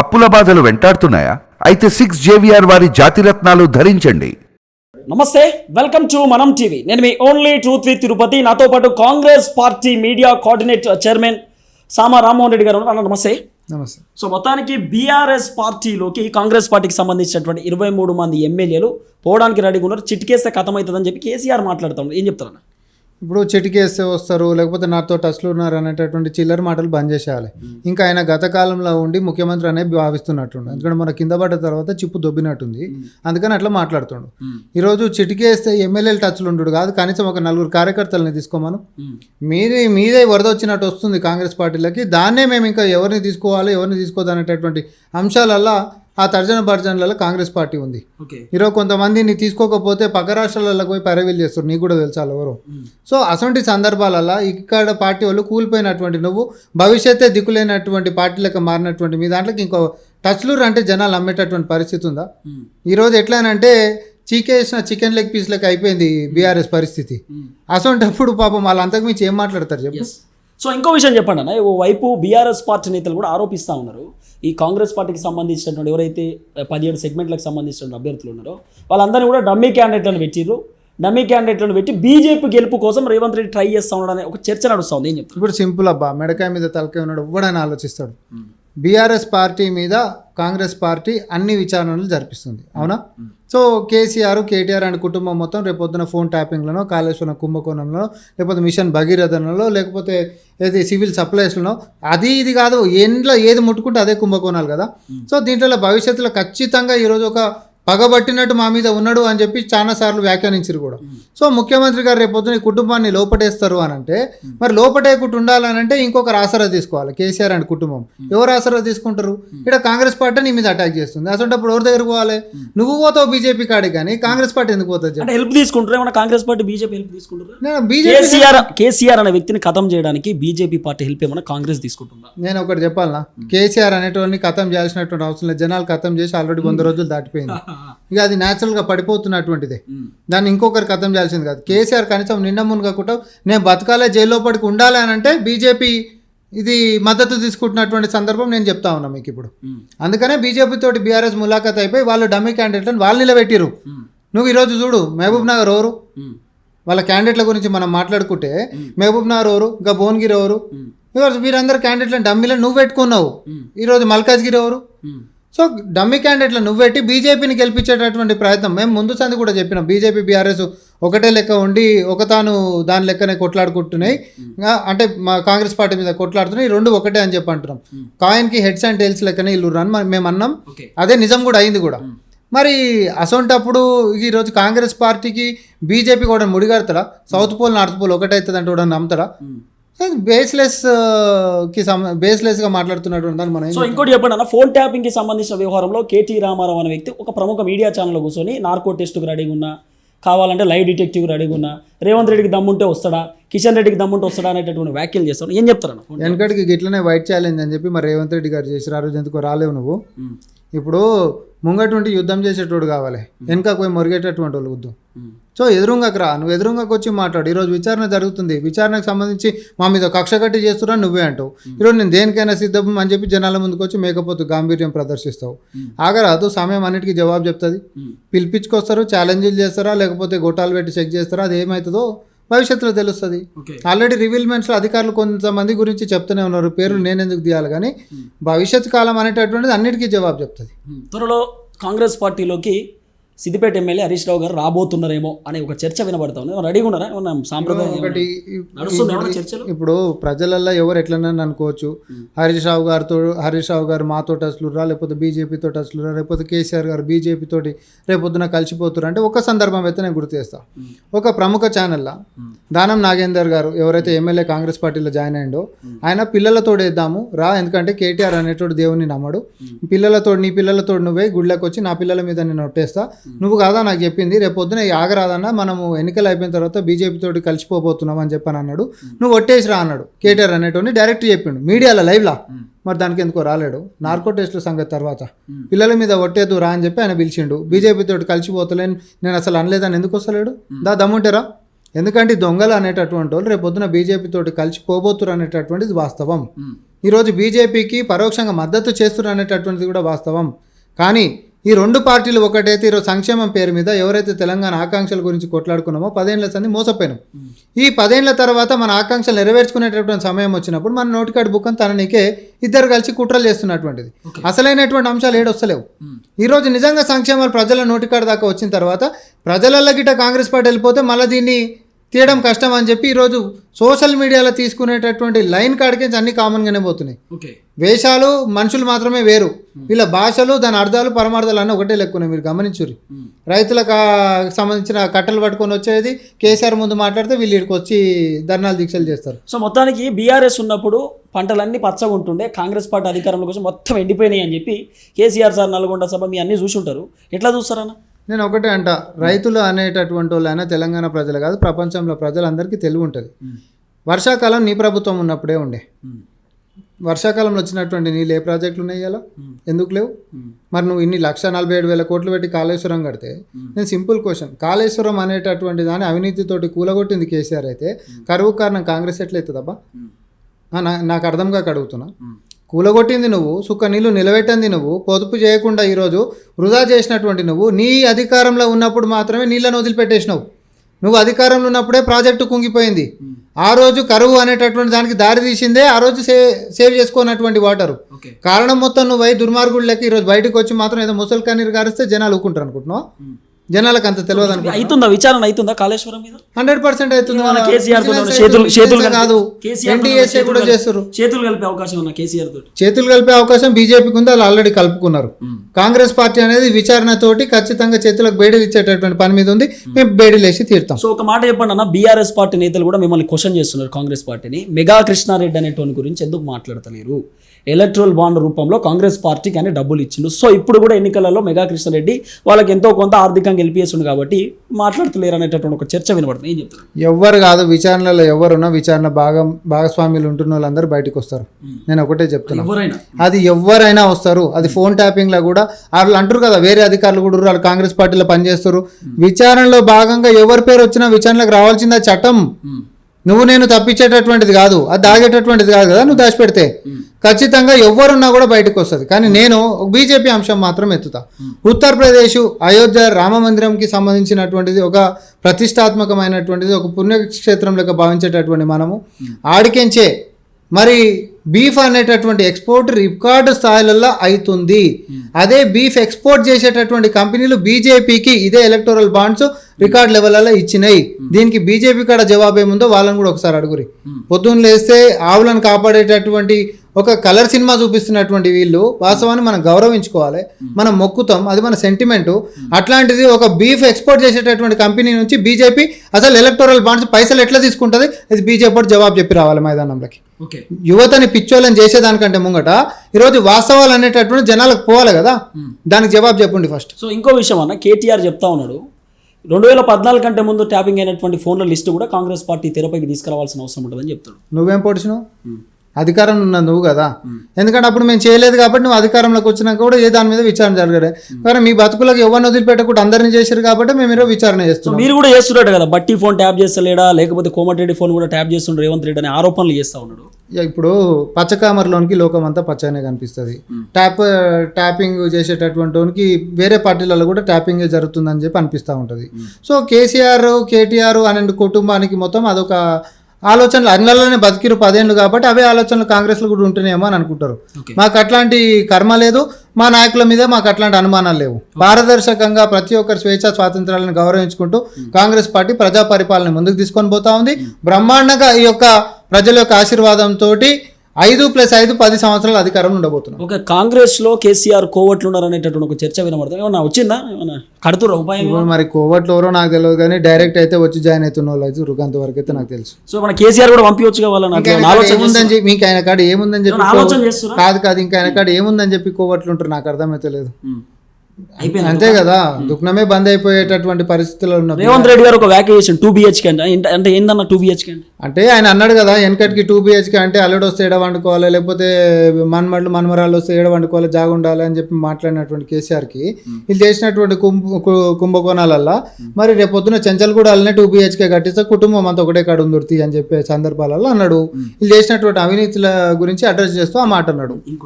అప్పుల బాధలు వెంటాడుతున్నాయా? అయితే సిక్స్ జేవిఆర్ వారి జాతిరత్నాలు ధరించండి. నమస్తే వెల్కమ్ టు మనం టీవీ. నేను మీ ఓన్లీ ట్రూత్ విత్ తిరుపతి. నాతో పాటు Congress party media coordinate chairman Sama Rammohan Reddy గారు. అన్న నమస్తే. నమస్తే. సో మొత్తానికి బీఆర్ఎస్ పార్టీలోకి కాంగ్రెస్ పార్టీకి సంబంధించినటువంటి ఇరవై మూడు మంది ఎమ్మెల్యేలు పోవడానికి రెడీగా ఉన్నారు. చిటికేస్తే కథం అవుతుందని చెప్పి కేసీఆర్ మాట్లాడుతున్నారు. ఏం చెప్తారన్న? ఇప్పుడు చిటికేస్తే వస్తారు లేకపోతే నాతో టచ్లో ఉన్నారు అనేటటువంటి చిల్లర మాటలు బంద్ చేసేయాలి. ఇంకా ఆయన గత కాలంలో ఉండి ముఖ్యమంత్రి అనే భావిస్తున్నట్టుండు. ఎందుకంటే మన కింద పడ్డ తర్వాత చిప్పు దొబ్బినట్టుంది. అందుకని అట్లా మాట్లాడుతుండు. ఈరోజు చిటికేస్తే ఎమ్మెల్యేలు టచ్లు ఉండు కాదు కనీసం ఒక నలుగురు కార్యకర్తలని తీసుకోమను. మీరే మీదే వరద వచ్చినట్టు వస్తుంది కాంగ్రెస్ పార్టీలకి. దాన్నే మేము ఇంకా ఎవరిని తీసుకోవాలి ఎవరిని తీసుకోవద్దు అనేటటువంటి అంశాలల్లో ఆ తర్జన భర్జనలలో కాంగ్రెస్ పార్టీ ఉంది. ఈరోజు కొంతమందిని తీసుకోకపోతే పక్క రాష్ట్రాలకు పోయి పరవీలు చేస్తారు. నీకు కూడా తెలుసా ఎవరు. సో అటువంటి సందర్భాలలో ఇక్కడ పార్టీ వాళ్ళు కూలిపోయినటువంటి నువ్వు భవిష్యత్తే దిక్కులేనటువంటి పార్టీలకు మారినటువంటి మీ దాంట్లోకి ఇంకో టచ్లూర్ అంటే జనాలు అమ్మేటటువంటి పరిస్థితి ఉందా? ఈరోజు ఎట్లానంటే చీకేసిన చికెన్ లెగ్ పీస్లకి అయిపోయింది బీఆర్ఎస్ పరిస్థితి. అసొంటప్పుడు పాపం వాళ్ళంతకు మించి ఏం మాట్లాడతారు చెప్పు. సో ఇంకో విషయం చెప్పండి అన్న. ఓ వైపు బీఆర్ఎస్ పార్టీ నేతలు కూడా ఆరోపిస్తూ ఉన్నారు. ఈ కాంగ్రెస్ పార్టీకి సంబంధించినటువంటి ఎవరైతే పదిహేడు సెగ్మెంట్లకు సంబంధించిన అభ్యర్థులు ఉన్నారో వాళ్ళందరినీ కూడా డమ్మీ క్యాండిడేట్లను పెట్టిర్రు. డమ్మీ క్యాండిడేట్లను పెట్టి బీజేపీ గెలుపు కోసం రేవంత్ రెడ్డి ట్రై చేస్తా ఉన్నాడనే ఒక చర్చ నడుస్తూ ఉంది. ఏం చెప్తారు? ఇప్పుడు సింపుల్ అబ్బా మెడకాయ మీద తలకాయ ఉన్నాడు ఎవ్వడని ఆలోచిస్తాడు. బీఆర్ఎస్ పార్టీ మీద కాంగ్రెస్ పార్టీ అన్ని విచారణలు జరిపిస్తుంది. అవునా? సో కేసీఆర్ కేటీఆర్ అండ్ కుటుంబం మొత్తం రేపొద్దున ఫోన్ ట్యాపింగ్లను కాళేశ్వరం కుంభకోణంలో లేకపోతే మిషన్ భగీరథనలో లేకపోతే ఏది సివిల్ సప్లైస్లో అది ఇది కాదు ఎండ్లో ఏది ముట్టుకుంటే అదే కుంభకోణాలు కదా. సో దీంట్లో భవిష్యత్తులో ఖచ్చితంగా ఈరోజు ఒక పగబట్టినట్టు మా మీద ఉన్నాడు అని చెప్పి చాలా సార్లు వ్యాఖ్యానించారు కూడా. సో ముఖ్యమంత్రి గారు రేపొద్దున ఈ కుటుంబాన్ని లోపటేస్తారు అని అంటే మరి లోపటేయకుండా ఉండాలని అంటే ఇంకొకరు ఆసరా తీసుకోవాలి కేసీఆర్ అండ్ కుటుంబం. ఎవరు ఆసరా తీసుకుంటారు? ఇక్కడ కాంగ్రెస్ పార్టీ నీ మీద అటాక్ చేస్తుంది. అసలు ఎవరి దగ్గర పోవాలి? నువ్వు పోతావు బీజేపీ కాడికి కానీ కాంగ్రెస్ పార్టీ ఎందుకు పోతుంది హెల్ప్ తీసుకుంటారు? కాంగ్రెస్ పార్టీ బీజేపీ హెల్ప్ తీసుకుంటారు? నేను బీజేపీ కేసీఆర్ కేసీఆర్ అనే వ్యక్తిని ఖతం చేయడానికి బీజేపీ పార్టీ హెల్ప్ ఏమన్నా కాంగ్రెస్ తీసుకుంటుందా? నేను ఒకటి చెప్పాలనా? కేసీఆర్ అనేటోళ్ళని ఖతం చేయాల్సినటువంటి అవసరం లేదు. జనాలు ఖతం చేసి ఆల్రెడీ వంద రోజులు దాటిపోయింది. ఇక అది న్యాచురల్గా పడిపోతున్నటువంటిదే. దాన్ని ఇంకొకరు ఖతం చేయాల్సింది కాదు. కేసీఆర్ కనీసం నిన్న మునగకుండా నేను బతకాలే జైల్లో పడికి ఉండాలి అని అంటే బీజేపీ ఇది మద్దతు తీసుకుంటున్నటువంటి సందర్భం నేను చెప్తా ఉన్నా మీకు ఇప్పుడు. అందుకనే బీజేపీ తోటి బీఆర్ఎస్ ములాఖాత్ అయిపోయి వాళ్ళు డమ్మీ క్యాండిడేట్లను వాళ్ళు నిలబెట్టిరు నువ్వు ఈరోజు చూడు మహబూబ్ నగర్ ఎవరు? వాళ్ళ క్యాండిడేట్ల గురించి మనం మాట్లాడుకుంటే మహబూబ్ నగర్ ఎవరు? ఇంకా భువనగిరి ఎవరు? ఈరోజు వీరందరూ క్యాండిడేట్లను డమ్మీలను నువ్వు పెట్టుకున్నావు. ఈరోజు మల్కాజ్గిరి ఎవరు? సో డమ్మీ క్యాండిడేట్లను నువ్వు పెట్టి బీజేపీని గెలిపించేటటువంటి ప్రయత్నం. మేము ముందు సంది కూడా చెప్పినాం బీజేపీ బీఆర్ఎస్ ఒకటే లెక్క ఉండి ఒకతాను దాని లెక్కనే కొట్లాడుకుంటున్నాయి. అంటే మా కాంగ్రెస్ పార్టీ మీద కొట్లాడుతున్నాయి ఈ రెండు ఒకటే అని చెప్పి అంటున్నాం. కాయిన్కి హెడ్స్ అండ్ టైల్స్ లెక్కనే వీళ్ళు రన్ మేము అన్నాం. అదే నిజం కూడా అయింది కూడా. మరి అసొంటప్పుడు ఈరోజు కాంగ్రెస్ పార్టీకి బీజేపీ కూడా ముడిగడతాడా సౌత్ పోల్ నార్త్ పోల్ ఒకటవుతుంది అంటే కూడా నమ్ముతాడా బేస్లెస్కి సంబ బేస్లెస్గా మాట్లాడుతున్నటువంటి దాన్ని మనం సో ఇంకోటి చెప్పండి అన్న ఫోన్ ట్యాపింగ్కి సంబంధించిన వ్యవహారంలో కేటీ రామారావు అనే వ్యక్తి ఒక ప్రముఖ మీడియా ఛానల్లో కూర్చొని నార్కో టెస్ట్కి రెడీగా ఉన్నా కావాలంటే లైవ్ డిటెక్టివ్ రెడీగా ఉన్నా రేవంత్ రెడ్డికి దమ్ముంటే వస్తాడా? కిషన్ రెడ్డికి దమ్ముంటే వస్తాడా అనేటటువంటి వ్యాఖ్యలు చేస్తాడు ఏం చెప్తారన్న ఫోన్ వెనకటికి గిట్లనే వైట్ ఛాలెంజ్ అని చెప్పి మరి రేవంత్ రెడ్డి గారు చేసి ఆ రోజు ఎందుకో రాలేవు నువ్వు. ఇప్పుడు ముంగటువంటి యుద్ధం చేసేటోడు కావాలి. వెనకకు పోయి మొరిగేటటువంటి వాళ్ళు వద్దు. సో ఎదురుంగకు రా. నువ్వు ఎదురుంగకు వచ్చి మాట్లాడు. ఈరోజు విచారణ జరుగుతుంది. విచారణకు సంబంధించి మా మీద కక్ష కట్టి చేస్తున్నా నువ్వే అంటావు. ఈరోజు నేను దేనికైనా సిద్ధం అని చెప్పి జనాల ముందుకు వచ్చి మేకపోతు గాంభీర్యం ప్రదర్శిస్తావు. ఆగరాదు సమయం అన్నిటికీ జవాబు చెప్తుంది. పిలిపించుకొస్తారు ఛాలెంజ్లు చేస్తారా లేకపోతే గొట్టాలు పెట్టి చెక్ చేస్తారా అది ఏమవుతుందో భవిష్యత్తులో తెలుస్తుంది. ఆల్రెడీ రివీల్మెంట్స్లో అధికారులు కొంతమంది గురించి చెప్తూనే ఉన్నారు. పేర్లు నేను ఎందుకు తీయాలి కానీ భవిష్యత్ కాలం అనేటటువంటిది అన్నిటికీ జవాబు చెప్తుంది. మ్మ్. త్వరలో కాంగ్రెస్ పార్టీలోకి సిద్దిపేట ఎమ్మెల్యే హరీష్ రావు గారు రాబోతున్నారేమో అనే ఒక చర్చ వినబడతా ఉంది. రెడీగా ఉన్నారా? ఏమన్నా సాంప్రదాయం ఒకటి చర్చలు? ఇప్పుడు ప్రజలల్లో ఎవరు ఎట్లనని అనుకోవచ్చు. హరీష్ రావు గారితో హరీష్ రావు గారు మాతో టచ్లురా లేకపోతే బీజేపీతో టచ్లురా లేకపోతే కేసీఆర్ గారు బీజేపీ తోటి రేపొద్దున కలిసిపోతున్నారు అంటే ఒక సందర్భం అయితే నేను గుర్తు చేస్తా. ఒక ప్రముఖ ఛానల్లో దానం నాగేందర్ గారు ఎవరైతే ఎమ్మెల్యే కాంగ్రెస్ పార్టీలో జాయిన్ అయ్యిండో ఆయన పిల్లలతో వేద్దాము రా ఎందుకంటే కేటీఆర్ అనేటోడు దేవుని నమ్మడు. పిల్లలతో నీ పిల్లలతో నువ్వే గుళ్ళకి వచ్చి నా పిల్లల మీద నేను ఒట్టేస్తా. నువ్వు కాదా నాకు చెప్పింది రేపు పొద్దున ఈ ఆగరాదన్న మనము ఎన్నికలు అయిపోయిన తర్వాత బీజేపీ తోటి కలిసిపోబోతున్నాం అని చెప్పని అన్నాడు. నువ్వు ఒట్టేసి రా అన్నాడు. కేటీఆర్ అనేటోని డైరెక్ట్ చెప్పిండు. మీడియాలో లైవ్లా? మరి దానికి ఎందుకో రాలేడు. నార్కో టెస్టుల సంగతి తర్వాత. పిల్లల మీద ఒట్టేదు రా అని చెప్పి ఆయన పిలిచిండు. బీజేపీ తోటి కలిసిపోతలేను నేను అసలు అనలేదని ఎందుకు వస్తలేడు? దా దమ్ముంటారా ఎందుకంటే దొంగలు అనేటటువంటి వాళ్ళు రేపు పొద్దున బీజేపీ తోటి కలిసి పోబోతురు అనేటటువంటిది వాస్తవం. ఈరోజు బీజేపీకి పరోక్షంగా మద్దతు చేస్తున్నారు అనేటటువంటిది కూడా వాస్తవం. కానీ ఈ రెండు పార్టీలు ఒకటైతే ఈరోజు సంక్షేమం పేరు మీద ఎవరైతే తెలంగాణ ఆకాంక్షల గురించి కొట్లాడుకున్నామో పదేళ్ళ సంది మోసపోయినాం. ఈ పదేళ్ళ తర్వాత మన ఆకాంక్షలు నెరవేర్చుకునేటటువంటి సమయం వచ్చినప్పుడు మన నోటికాడి బుక్కం తననికే ఇద్దరు కలిసి కుట్రలు చేస్తున్నటువంటిది. అసలైనటువంటి అంశాలు ఏడొస్తలేవు. ఈరోజు నిజంగా సంక్షేమాలు ప్రజల నోటికాడ దాకా వచ్చిన తర్వాత ప్రజలల్లో గిట్ట కాంగ్రెస్ పార్టీ వెళ్ళిపోతే మళ్ళీ దీన్ని తీయడం కష్టం అని చెప్పి ఈరోజు సోషల్ మీడియాలో తీసుకునేటటువంటి లైన్ కాడికి అన్ని కామన్గానే పోతున్నాయి. ఓకే. వేషాలు మనుషులు మాత్రమే వేరు. వీళ్ళ భాషలు దాని అర్థాలు పరమార్థాలు అన్నీ ఒకటే లెక్కున్నాయి మీరు గమనించుర్రి. ఉమ్. రైతులకు సంబంధించిన కట్టలు పట్టుకొని వచ్చేది కేసీఆర్ ముందు మాట్లాడితే వీళ్ళు ఇక్కడికి వచ్చి ధర్నాలు దీక్షలు చేస్తారు. సో మొత్తానికి బీఆర్ఎస్ ఉన్నప్పుడు పంటలన్నీ పచ్చగా ఉంటుండే కాంగ్రెస్ పార్టీ అధికారంలో కోసం మొత్తం ఎండిపోయినాయి అని చెప్పి కేసీఆర్ సార్ నల్గొండ సభ మీ అన్నీ చూసి ఉంటారు. ఎట్లా చూస్తారన్న? నేను ఒకటే అంట రైతులు అనేటటువంటి వాళ్ళైనా తెలంగాణ ప్రజలు కాదు ప్రపంచంలో ప్రజలందరికీ తెలివి ఉంటుంది. వర్షాకాలం నీ ప్రభుత్వం ఉన్నప్పుడే ఉండే. వర్షాకాలంలో వచ్చినటువంటి నీళ్ళు ఏ ప్రాజెక్టులు ఉన్నాయి ఇలా ఎందుకు లేవు? మరి నువ్వు ఇన్ని లక్ష నలభై ఏడు వేల కోట్లు పెట్టి కాళేశ్వరం కడితే నేను సింపుల్ క్వశ్చన్ కాళేశ్వరం అనేటటువంటి దాన్ని అవినీతితోటి కూలగొట్టింది కేసీఆర్ అయితే కరువు కారణం కాంగ్రెస్ ఎట్లయితుందబ్బా? ఆ, నాకు అర్థం కాక అడుగుతున్నా. కూలగొట్టింది నువ్వు సుక్క నీళ్ళు నిలబెట్టింది నువ్వు పొదుపు చేయకుండా ఈరోజు వృధా చేసినటువంటి నువ్వు నీ అధికారంలో ఉన్నప్పుడు మాత్రమే నీళ్ళను వదిలిపెట్టేసినావు. నువ్వు అధికారంలో ఉన్నప్పుడే ప్రాజెక్టు కుంగిపోయింది. ఆ రోజు కరువు అనేటటువంటి దానికి దారి తీసిందే ఆ రోజు సే సేవ్ చేసుకున్నటువంటి వాటరు. కారణం మొత్తం నువ్వు దుర్మార్గుడు లెక్క ఈరోజు బయటకు వచ్చి మాత్రం ఏదో ముసలి కన్నీరు గారిస్తే జనాలు ఊకుంటారు అనుకుంటున్నావు? జనాలకు అంత తెలియదు అనుకో అవుతుందా? విచారణ అవుతుందా కాళేశ్వరం మీద? హండ్రెడ్ పర్సెంట్ అవుతుంది మన కేసీఆర్ చేతులు చేతులు కాదు. చేతులు కూడా కలిపి- చేస్తారు. చేతులు కలిపే అవకాశం ఉన్న కేసీఆర్ తోటి. చేతులు కలిపే అవకాశం బీజేపీకి ఉంది వాళ్ళు ఆల్రెడీ కలుపుకున్నారు. కాంగ్రెస్ పార్టీ అనేది విచారణతోటి ఖచ్చితంగా చేతులకు బేడీలు ఇచ్చేటటువంటి పని మీద ఉంది. మేము బేడీలు వేసి తీరుతాం. సో ఒక మాట చెప్పండి అన్న బీఆర్ఎస్ పార్టీ నేతలు కూడా మిమ్మల్ని క్వశ్చన్ చేస్తున్నారు కాంగ్రెస్ పార్టీని. మెగా కృష్ణారెడ్డి అనేటోని గురించి ఎందుకు మాట్లాడతలేరు? ఎలక్ట్రల్ బాండ్ రూపంలో కాంగ్రెస్ పార్టీకి అని డబ్బులు ఇచ్చిండు. సో ఇప్పుడు కూడా ఎన్నికలలో మెగా కృష్ణారెడ్డి వాళ్ళకి ఎంతో కొంత ఆర్థికంగా గెలిపేస్తుండు కాబట్టి మాట్లాడతలేరు అనేటటువంటి ఒక చర్చ వినబడుతుంది. ఏం చెప్తారు? ఎవ్వరు కాదు విచారణలో ఎవరున్నా విచారణ భాగం భాగస్వామ్యులు ఉంటున్న వాళ్ళందరూ బయటకు వస్తారు. నేను ఒకటే చెప్తున్నా. ఎవరైనా? అది ఎవరైనా వస్తారు. అది ఫోన్ ట్యాపింగ్లో కూడా వాళ్ళు అంటారు కదా వేరే అధికారులు కూడా వాళ్ళు కాంగ్రెస్ పార్టీలో పనిచేస్తారు. విచారణలో భాగంగా ఎవరి పేరు వచ్చినా విచారణలకు రావాల్సింది చట్టం. నువ్వు నేను తప్పించేటటువంటిది కాదు అది దాగేటటువంటిది కాదు కదా నువ్వు దాచిపెడితే. ఖచ్చితంగా ఎవరున్నా కూడా బయటకు వస్తుంది. కానీ నేను బీజేపీ అంశం మాత్రం ఎత్తుతా. ఉత్తరప్రదేశ్ అయోధ్య రామ మందిరంకి సంబంధించినటువంటిది ఒక ప్రతిష్టాత్మకమైనటువంటిది ఒక పుణ్యక్షేత్రం లెక్క భావించేటటువంటి మనము. ఆడికెంచే మరి బీఫ్ అనేటటువంటి ఎక్స్పోర్ట్ రికార్డు స్థాయిలలో అవుతుంది. అదే బీఫ్ ఎక్స్పోర్ట్ చేసేటటువంటి కంపెనీలు బీజేపీకి ఇదే ఎలక్టోరల్ బాండ్స్ రికార్డ్ లెవెల్లో ఇచ్చినాయి. దీనికి బీజేపీ కాడ జవాబు ఏముందో వాళ్ళని కూడా ఒకసారి అడుగురి. పొద్దున్న లేస్తే ఆవులను కాపాడేటటువంటి ఒక కలర్ సినిమా చూపిస్తున్నటువంటి వీళ్ళు వాస్తవాన్ని మనం గౌరవించుకోవాలి. మనం మొక్కుతాం. అది మన సెంటిమెంట్ అట్లాంటిది ఒక బీఫ్ ఎక్స్పోర్ట్ చేసేటటువంటి కంపెనీ నుంచి బీజేపీ అసలు ఎలక్టోరల్ బాండ్స్ పైసలు ఎట్లా తీసుకుంటుంది? ఇది బీజేపీ జవాబు చెప్పి రావాలి మైదానంలోకి. ఓకే. యువతని పిచ్చోళ్ళని చేసేదానికంటే ముంగట ఈరోజు వాస్తవాలు అనేటటువంటి జనాలకు పోవాలి కదా? దానికి జవాబు చెప్పండి ఫస్ట్ సో ఇంకో విషయం అన్న కేటీఆర్ చెప్తా ఉన్నాడు రెండు వేల పద్నాలుగు కంటే ముందు ట్యాపింగ్ అయినటువంటి ఫోన్ల లిస్టు కూడా కాంగ్రెస్ పార్టీ తెరపైకి తీసుకురావాల్సిన అవసరం ఉంటుందని చెప్తాడు. నువ్వేం పొడిచినావు? అధికారంలో ఉన్న నువ్వు కదా. ఎందుకంటే అప్పుడు మేము చేయలేదు కాబట్టి నువ్వు అధికారంలోకి వచ్చినాక కూడా ఏ దాని మీద విచారణ జరగలే కానీ మీ బతుకులకు ఎవరిని వదిలిపెట్టకుండా అందరినీ చేశారు కాబట్టి మేము ఈరోజు విచారణ చేస్తున్నాం. మీరు కూడా చేస్తున్నట్టు కదా బట్టి ఫోన్ ట్యాప్ చేస్తలేడా లేకపోతే కోమటిరెడ్డి ఫోన్ కూడా ట్యాప్ చేస్తుండ్రు రేవంత్ రెడ్డి అనే ఆరోపణలు చేస్తా ఉన్నాడు. ఇప్పుడు పచ్చకామర్లోనికి లోకం అంతా పచ్చగానే కనిపిస్తుంది. ట్యాప్ ట్యాపింగ్ చేసేటటువంటి వేరే పార్టీలలో కూడా ట్యాపింగే జరుగుతుందని చెప్పి అనిపిస్తూ ఉంటుంది. సో కేసీఆర్ కేటీఆర్ అనే కుటుంబానికి మొత్తం అదొక ఆలోచనలు అన్నలోనే బతికిరు పదేళ్ళు కాబట్టి అవే ఆలోచనలు కాంగ్రెస్లో కూడా ఉంటున్నాయేమో అని అనుకుంటారు. మాకు అట్లాంటి కర్మ లేదు మా నాయకుల మీద మాకు అట్లాంటి అనుమానాలు లేవు. పారదర్శకంగా ప్రతి ఒక్కరి స్వేచ్ఛ స్వాతంత్రాలను గౌరవించుకుంటూ కాంగ్రెస్ పార్టీ ప్రజా పరిపాలన ముందుకు తీసుకొని పోతా ఉంది. బ్రహ్మాండంగా ఈ యొక్క ప్రజల యొక్క ఆశీర్వాదంతో ఐదు ప్లస్ ఐదు పది సంవత్సరాల అధికారంలో ఉండబోతున్నాం. ఒక కాంగ్రెస్లో కేసీఆర్ కోవట్లు ఉన్నారు అనేటటువంటి ఒక చర్చ వినబడుతుంది. ఏమన్నా వచ్చిందా? ఏమన్నా కడుతురా ఉపాయం? మరి కోవట్లు ఎవరో నాకు తెలియదు కానీ డైరెక్ట్ అయితే వచ్చి జాయిన్ అవుతున్న వాళ్ళు అయితే రుకంత వరకు అయితే నాకు తెలుసు. సో మన కేసీఆర్ కూడా పంపించచ్చు కావాలని చెప్పి మీకు ఆయన కాడ ఏముందని చెప్పి కాదు కాదు ఇంకా ఆయన కాడ ఏముందని చెప్పి కోవట్లు ఉంటారు నాకు అర్థమైతే లేదు. అయిపోయింది అంతే కదా దుఃఖమే బంద్ అయిపోయేటటువంటి పరిస్థితులు ఉన్న రేవంత్ రెడ్డి గారు ఒక వ్యాఖ్య చేసిన టూ బిహెచ్కే అంటే అంటే ఏందన్న టూ బిహెచ్కే అంటే? అంటే ఆయన అన్నాడు కదా వెనకటికి టూ బిహెచ్కే అంటే అల్లుడు వస్తే ఏడ వండుకోవాలి లేకపోతే మన్మళ్ళు మన్మరాలు వస్తే ఏడ వండుకోవాలి జాగ ఉండాలి అని చెప్పి మాట్లాడినటువంటి కేసీఆర్కి వీళ్ళు చేసినటువంటి కుంభ కు- కుంభకోణాలల్లో మరి రేపొద్దున చెంచల్ కూడా అలానే టూ బిహెచ్కే కట్టిస్తే కుటుంబం అంతా ఒకటే కాడు ఉందుర్తి అని చెప్పే సందర్భాలలో అన్నాడు. వీళ్ళు చేసినటువంటి అవినీతుల గురించి అడ్రస్ చేస్తూ ఆ మాట అన్నాడు.